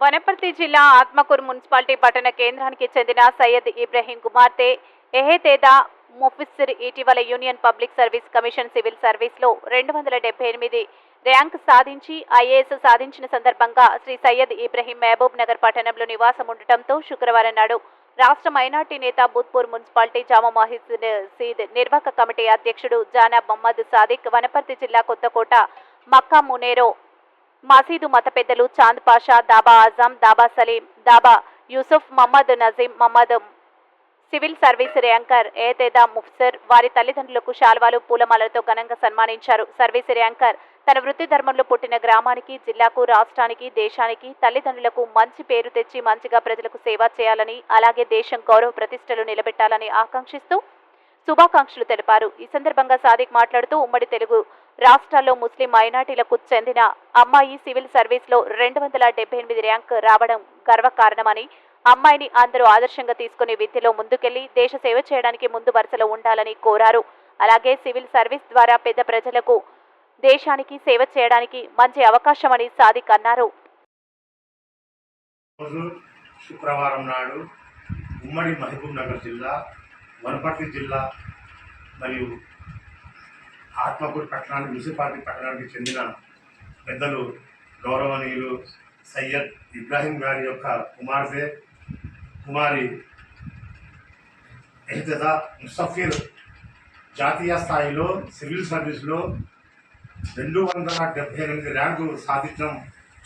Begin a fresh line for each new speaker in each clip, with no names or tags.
వనపర్తి జిల్లా ఆత్మకూరు మున్సిపాలిటీ పట్టణ కేంద్రానికి చెందిన సయ్యద్ ఇబ్రహీం కుమార్తె ఎహేతేదా ముఫిస్సిర్ ఇటీవల union public service commission civil సర్వీస్లో రెండు వందల డెబ్బై ఎనిమిది ర్యాంక్ సాధించి ఐఏఎస్ సాధించిన సందర్భంగా శ్రీ సయ్యద్ ఇబ్రహీం మహబూబ్ నగర్ పట్టణంలో నివాసం ఉండటంతో శుక్రవారం నాడు రాష్ట్ర మైనార్టీ నేత బుత్పూర్ మున్సిపాలిటీ జామా మహీద్ సీద్ నిర్వాహక కమిటీ అధ్యక్షుడు జానా మహమ్మద్ సాదిక్ వనపర్తి జిల్లా కొత్తకోట మక్కా మునేరో మసీదు మత పెద్దలు చాంద్ పాషా దాబా ఆజం దాబా Saleem dhaba Yusuf Mohammed Nazeem Mohammed civil service ranker ఏతేదా ముఫ్సర్ వారి తల్లిదండ్రులకు శాల్వాలు పూలమాలతో ఘనంగా సన్మానించారు. సర్వీస్ ర్యాంకర్ తన వృత్తి ధర్మంలో పుట్టిన గ్రామానికి జిల్లాకు రాష్ట్రానికి దేశానికి తల్లిదండ్రులకు మంచి పేరు తెచ్చి మంచిగా ప్రజలకు సేవ చేయాలని అలాగే దేశం గౌరవ ప్రతిష్టలు నిలబెట్టాలని ఆకాంక్షిస్తూ శుభాకాంక్షలు తెలిపారు. ఈ సందర్భంగా సాదిక్ మాట్లాడుతూ ఉమ్మడి తెలుగు రాష్ట్రాల్లో ముస్లిం మైనార్టీలకు చెందిన అమ్మాయి సివిల్ సర్వీస్లో రెండు వందల డెబ్బై ఎనిమిది ర్యాంక్ రావడం గర్వకారణమని అమ్మాయిని అందరూ ఆదర్శంగా తీసుకుని విద్యలో ముందుకెళ్ళి దేశ సేవ చేయడానికి ముందు వరుసలో ఉండాలని కోరారు. అలాగే సివిల్ సర్వీస్ ద్వారా పెద్ద ప్రజలకు దేశానికి సేవ చేయడానికి మంచి అవకాశమని సాదిక్ అన్నారు.
శుక్రవారం నాడు ఉమ్మడి మహబూబ్ నగర్ జిల్లా వనపర్తి జిల్లా మరియు ఆత్మకూరు పట్టణానికి మున్సిపాలిటీ పట్టణానికి చెందిన పెద్దలు గౌరవనీయులు సయ్యద్ ఇబ్రాహీం గారి యొక్క కుమార్తె కుమారి ఎహ్తదా ముసఫీర్ జాతీయ స్థాయిలో సివిల్ సర్వీస్లో రెండు వందల డెబ్బై ఎనిమిది ర్యాంకు సాధించడం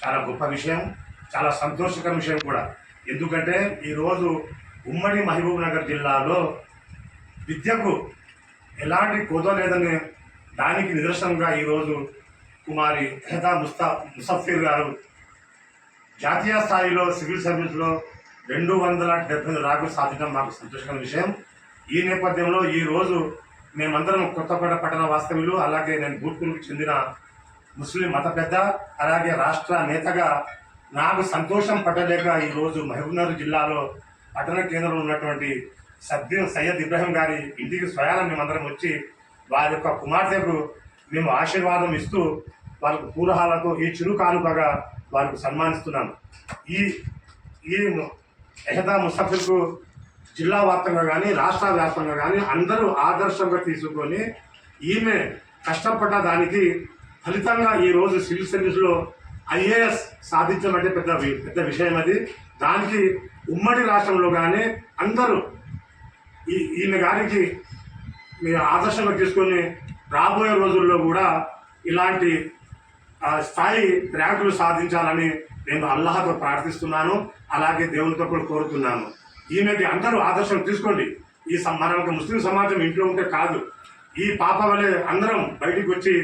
చాలా గొప్ప విషయం చాలా సంతోషకర విషయం కూడా. ఎందుకంటే ఈరోజు ఉమ్మడి మహబూబ్ నగర్ జిల్లాలో విద్యకు ఎలాంటి కోత లేదనే దానికి నిదర్శనంగా ఈరోజు కుమారి హెదా ముస్తా ముసఫీర్ గారు జాతీయ స్థాయిలో సివిల్ సర్వీస్లో రెండు వందల డెబ్బై రాకు సాధించడం మాకు సంతోషకరమైన విషయం. ఈ నేపథ్యంలో ఈరోజు మేమందరం కొత్తపేట పట్టణ వాస్తవ్యులు అలాగే నేను బూట్పూర్కి చెందిన ముస్లిం మత పెద్ద అలాగే రాష్ట్ర నేతగా నాకు సంతోషం పట్టలేక ఈరోజు మహబూబ్నగర్ జిల్లాలో పట్టణ కేంద్రంలో ఉన్నటువంటి సద్య సయ్యద్ ఇబ్రాహిం గారి ఇంటికి స్వయాన మేమందరం వచ్చి వారి యొక్క కుమార్తెకు మేము ఆశీర్వాదం ఇస్తూ వాళ్ళకు పూలహాలతో ఈ చిరు కానుకగా వారికి సన్మానిస్తున్నాం. ఈ ఈ ఎహదా ముసఫిర్కు జిల్లా వ్యాప్తంగా కానీ రాష్ట్ర వ్యాప్తంగా కానీ అందరూ ఆదర్శంగా తీసుకొని ఈమె కష్టపడ్డ దానికి ఫలితంగా ఈరోజు సివిల్ సర్వీస్లో ఐఏఎస్ సాధించడం అంటే పెద్ద పెద్ద విషయం అది. దానికి ఉమ్మడి రాష్ట్రంలో కానీ అందరూ ఈమె గారికి మీ ఆదర్శంగా తీసుకొని రాబోయే రోజుల్లో కూడా ఇలాంటి స్థాయి ర్యాంకులు సాధించాలని నేను అల్లాహతో ప్రార్థిస్తున్నాను అలాగే దేవునితో కూడా కోరుతున్నాను. ఈమెకి అందరూ ఆదర్శం తీసుకోండి. ఈ మనకు ఒక ముస్లిం సమాజం ఇంట్లో ఉంటే కాదు. ఈ పాప వలె అందరం బయటికి వచ్చి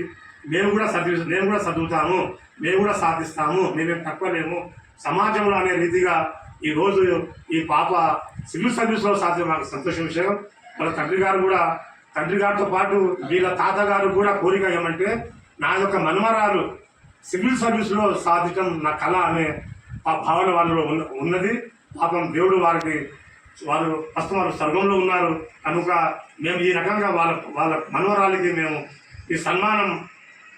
మేము కూడా చదివి నేను కూడా చదువుతాము మేము కూడా సాధిస్తాము మేమేం తక్కువ లేము. సమాజంలో అనే రీతిగా ఈ రోజు ఈ పాప సివిల్ సర్వీస్లో సాధ్యం నాకు సంతోషం విషయం. వాళ్ళ తండ్రి గారు కూడా తండ్రి గారితో పాటు వీళ్ళ తాతగారు కూడా కోరిక ఏమంటే నా యొక్క మనమరాలు సివిల్ సర్వీస్లో సాధించడం నా కళ అనే ఆ భావన వాళ్ళలో ఉన్న- ఉన్నది. పాపం దేవుడు వారికి వారు ప్రస్తుతం వారు స్వర్గంలో ఉన్నారు. కనుక మేము ఈ రకంగా వాళ్ళ వాళ్ళ మనవరాలకి మేము ఈ సన్మానం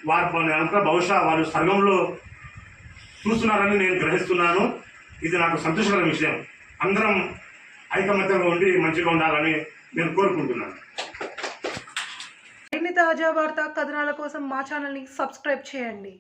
వారి కనుక బహుశా వాళ్ళు స్వర్గంలో చూస్తున్నారని నేను గ్రహిస్తున్నాను. ఇది నాకు సంతోషకరమైన విషయం. అందరం ఐకమత్యంగా ఉండి మంచిగా ఉండాలని నేను కోరుకుంటున్నాను.
తాజా వార్తా కథనాల కోసం మా ఛానల్ని సబ్స్క్రైబ్ చేయండి.